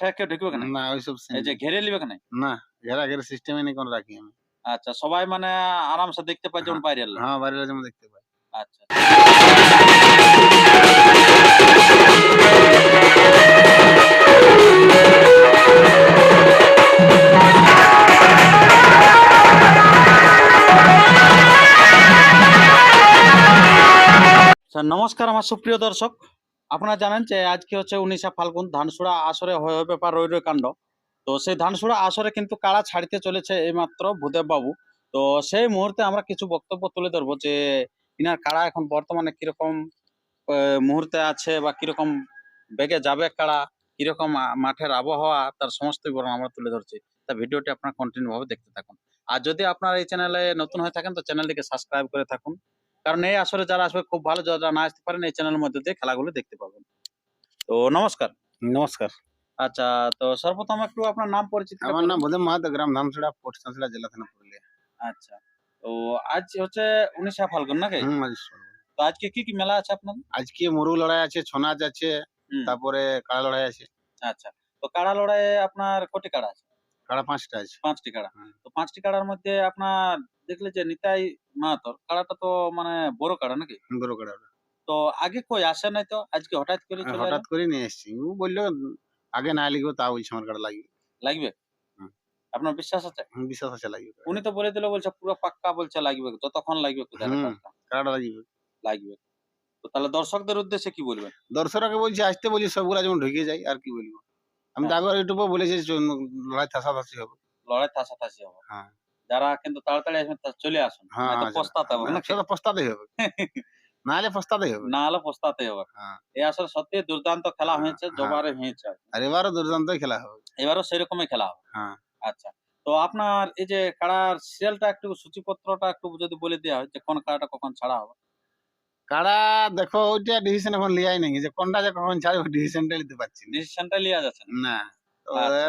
কেউ ঢুকবে কেন? না ওইসব এই যে ঘেরে নিবে কেন? না ঘেরা ঘেরা সিস্টেমে নেই কোনো রাখি আমি। আচ্ছা সবাই মানে আরামসে দেখতে পায় যেমন বাইরে হ্যাঁ বাইরে যেমন দেখতে পাই আচ্ছা। স্যার নমস্কার আমার সুপ্রিয় দর্শক। আপনারা জানেন যে আজকে হচ্ছে উনিশা ফাল্গুন ধানসুড়া আসরে হয়ে ব্যাপার রই রই কাণ্ড। তো সেই ধানসুড়া আসরে কিন্তু কারা ছাড়িতে চলেছে এইমাত্র ভূদেব বাবু? তো সেই মুহূর্তে আমরা কিছু বক্তব্য তুলে ধরবো যে ইনার কারা এখন বর্তমানে কীরকম মুহূর্তে আছে বা কীরকম বেগে যাবে কারা, কীরকম মাঠের আবহাওয়া, তার সমস্ত বিবরণ আমরা তুলে ধরছি। তা ভিডিওটি আপনারা কন্টিনিউ ভাবে দেখতে থাকুন। আর যদি আপনারা এই চ্যানেলে নতুন হয়ে থাকেন, তো চ্যানেলটিকে সাবস্ক্রাইব করে থাকুন। কারণ এই আসরে যারা আসবে খুব ভালো যারা না আসতে পারেন এই চ্যানেলের মধ্যে দিয়ে খেলাগুলো দেখতে পাবেন। তো নমস্কার। নমস্কার। আচ্ছা তো সর্বপ্রথম একটু আপনার নাম পরিচিত আমার নাম ভোদেব মাহাতো গ্রাম ধানসুড়া পোস্ট জেলা থানা পুরুলিয়া আচ্ছা তো আজ হচ্ছে উনিশা ফাল্গুন নাকি? তো আজকে কি কি মেলা আছে আপনার আজকে মুরু লড়াই আছে ছৌ নাচ আছে তারপরে কাড়া লড়াই আছে। আচ্ছা তো কাড়া লড়াই আপনার কোটি কাড়া আছে? কাড়া পাঁচটা আছে। পাঁচটি কাড়া। তো পাঁচটি কাড়ার মধ্যে আপনার দেখলে যে নিতাই মাহাতর কাড়াটা তো মানে বড় কাড়া নাকি? বড় কাড়া তো আগে কই আসে নাই তো? আজকে হঠাৎ করে হঠাৎ করে নিয়ে এসছি। ও বলল আগে না লিখব তা বলছে আমার কাড়া লাগবে। লাগবে? আপনার বিশ্বাস আছে? বিশ্বাস আছে লাগবে। উনি তো বলে দিল বলছে পুরো পাক্কা বলছে লাগবে যতক্ষণ লাগবে? কাড়াটা লাগবে। লাগবে। তো তাহলে দর্শকদের উদ্দেশ্যে কি বলবেন? দর্শকরাকে বলছি আসতে বলছি সবগুলা যেমন ঢুকে যায় আর কি বলব? আমি তো হ্যাঁ। আগে ইউটিউবে বলেছি লড়াই থাসাথাসি হবে। লড়াই থাসাথাসি হবে। হ্যাঁ। যারা কিন্তু তাড়াতাড়ি আসবেন চলে আসুন। হ্যাঁ। পস্তাতে হবে না, সেটা পস্তাতেই হবে। না হলে পস্তাতেই হবে। না হলে পস্তাতে হবে। হ্যাঁ। এই আসলে সত্যি দুর্দান্ত খেলা হ্যাঁ, হয়েছে হ্যাঁ। জবারে হয়েছে। আর এবারও দুর্দান্তই খেলা হবে। এবারও সেরকমই খেলা হবে। হ্যাঁ। আচ্ছা তো আপনার এই যে কাড়ার সিরিয়ালটা একটু সূচিপত্রটা একটু যদি বলে দেওয়া হয় যে কোন কাড়াটা কখন ছাড়া হবে? কাড়া দেখো ওইটা ডিসিশন এখন লিয়াই নাকি যে কোনটা যে কখন ছাড়বে ডিসিশনটা নিতে পারছি না। ডিসিশনটা লিয়া যাচ্ছে না। তো আচ্ছা,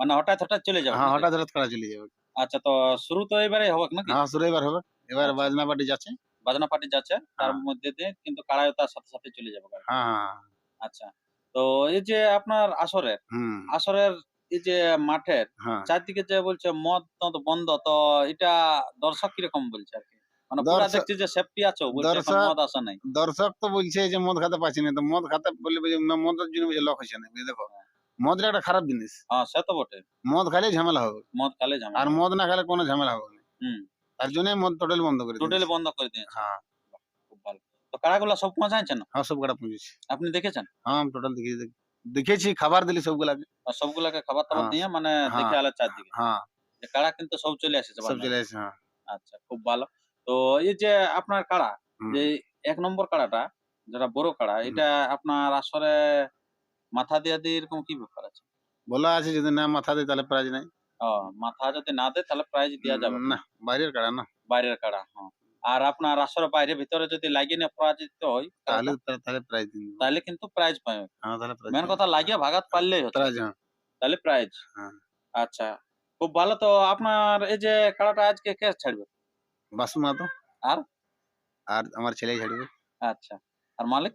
মানে হঠাৎ হঠাৎ চলে যাবে হ্যাঁ হঠাৎ হঠাৎ কাড়া চলে যাবে। আচ্ছা তো শুরু তো এবারে হবে নাকি? হ্যাঁ শুরু এবার হবে। এবার আচ্ছা। বাজনা পার্টি যাচ্ছে। বাজনা পার্টি যাচ্ছে তার হ্যাঁ। মধ্যে দিয়ে কিন্তু কাড়াও তার সাথে সাথে চলে যাবে হ্যাঁ হ্যাঁ আচ্ছা তো এই যে আপনার আসরের আসরের এই যে মাঠের হ্যাঁ। চারদিকে যে বলছে মদ বন্ধ তো এটা দর্শক কীরকম বলছে আর কি? দর্শক- এখন দর্শক- মদ আসে নাই। দর্শক তো বলছে যে মদ খাতে পাচ্ছি না তো মদ খাতে বলছে মদের জন্য লক হচ্ছে না। দেখো মদটা একটা খারাপ জিনিস। হ্যাঁ সে তো বটে। মদ খাইলে ঝামেলা হবে। মদ খালে আর মদ না খেলে কোনো ঝামেলা হবে না। হুম। তার জন্য মদ টোটাল বন্ধ করে টোটাল বন্ধ করে দিয়েছে। হ্যাঁ। খুব ভালো। তো কাড়াগুলা সব পৌঁছাইছে না হ্যাঁ সব কাটা পুঁজেছি আপনি দেখেছেন? হ্যাঁ টোটাল দেখি দেখেছি খাবার দিলি সবগুলাকে। আর সবগুলাকে খাবার টাবার হ্যাঁ, দিয়ে মানে হ্যাঁ, দেখে আলো চারদিকে। হ্যাঁ। কাড়া কিন্তু সব চলে এসেছে সব চলে আসছে হ্যাঁ। আচ্ছা খুব ভালো। তো এই যে আপনার কাড়া যে এক নম্বর কাড়াটা যেটা বড় কাড়া এটা আপনার আসরে মাথা দিয়ে দিয়ে এরকম কি ব্যাপার আছে? বলা আছে যদি না মাথা দেয় তাহলে প্রাইজ নাই। ও মাথা যদি না দেয় তাহলে প্রাইজ দেওয়া যাবে না। না বাইরের কাড়া না। বাইরের কাড়া হ্যাঁ। আর আপনার আসরে বাইরে ভিতরে যদি লাগিয়ে নিয়ে পরাজিত হয় তাহলে তাহলে প্রাইজ দিন। তাহলে কিন্তু প্রাইজ পাবে হ্যাঁ তাহলে প্রাইজ মেন কথা লাগিয়ে ভাগাত পারলেই হতো প্রাইজ হ্যাঁ। তাহলে প্রাইজ। হ্যাঁ। আচ্ছা খুব ভালো। তো আপনার এই যে কাড়াটা আজকে কে ছাড়বে? বাসু মাতো আর? আর আমার ছেলে ছাড়বে আচ্ছা। আর মালিক?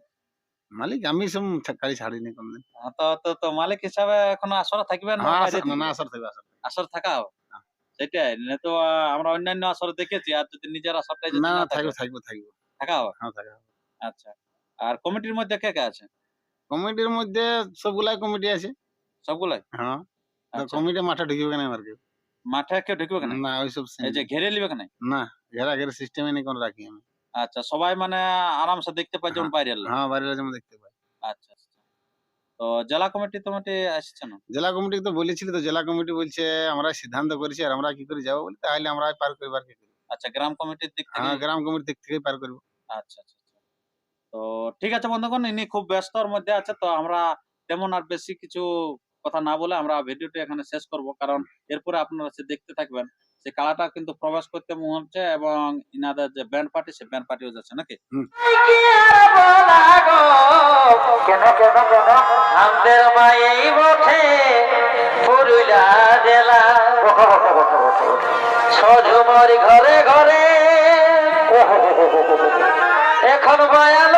মালিক আমি সব কাড়ি ছাড়িনি কোনদিন। তো তো তো মালিক হিসাবে এখন আসরে থাকবে না? আসর- না? না আসর থাকবে আসর থাকা হবে। সেটাই না তো আমরা অন্যান্য আসরে দেখেছি আর যদি নিজের আসরটাই না না না থাকে? থাকবে থাকবে থাকবে। থাকা হবে? হ্যাঁ থাকবে আচ্ছা। আর কমিটির মধ্যে কে কে আছে? কমিটির মধ্যে সবগুলাই কমিটি আছে। সবগুলাই? হ্যাঁ। আচ্ছা। কমিটি মাঠে ঢুকবে কেন আমার কেউ? মাঠে কেউ ঢুকবে কেন না? ওইসব এই যে ঘেরে নিবে কেন না ঘেরা ঘেরা সিস্টেমে নেই কোনো রাখি আমি। আচ্ছা সবাই মানে আরামসে দেখতে পায় যেমন বাইরে হ্যাঁ বাইরে যেমন দেখতে পাই আচ্ছা আচ্ছা। তো জেলা কমিটি তোমাটি আসছে না? জেলা কমিটি তো বলেছিল তো জেলা কমিটি বলছে আমরা সিদ্ধান্ত করেছি আর আমরা কি করে যাব বলে তাহলে আমরা পার করবার কি করব। আচ্ছা গ্রাম কমিটির দিক থেকে? হ্যাঁ গ্রাম কমিটির দিক থেকে পার করব। আচ্ছা আচ্ছা আচ্ছা। তো ঠিক আছে বন্ধুগণ ইনি খুব ব্যস্তর মধ্যে আছে তো আমরা তেমন আর বেশি কিছু কথা না বলে আমরা ভিডিওটি এখানে শেষ করব। কারণ এরপরে আপনারা সে দেখতে থাকবেন সে কালাটা কিন্তু প্রবেশ করতে হচ্ছে এবং ইনাদের যে ব্যান্ড পার্টি সে ব্যান্ড পার্টিও যাচ্ছে নাকি? কেন কেন কেন? আমাদের মায়েই বটে পুরুলা জেলা। সজুমরি ঘরে ঘরে। এখন বায়ালো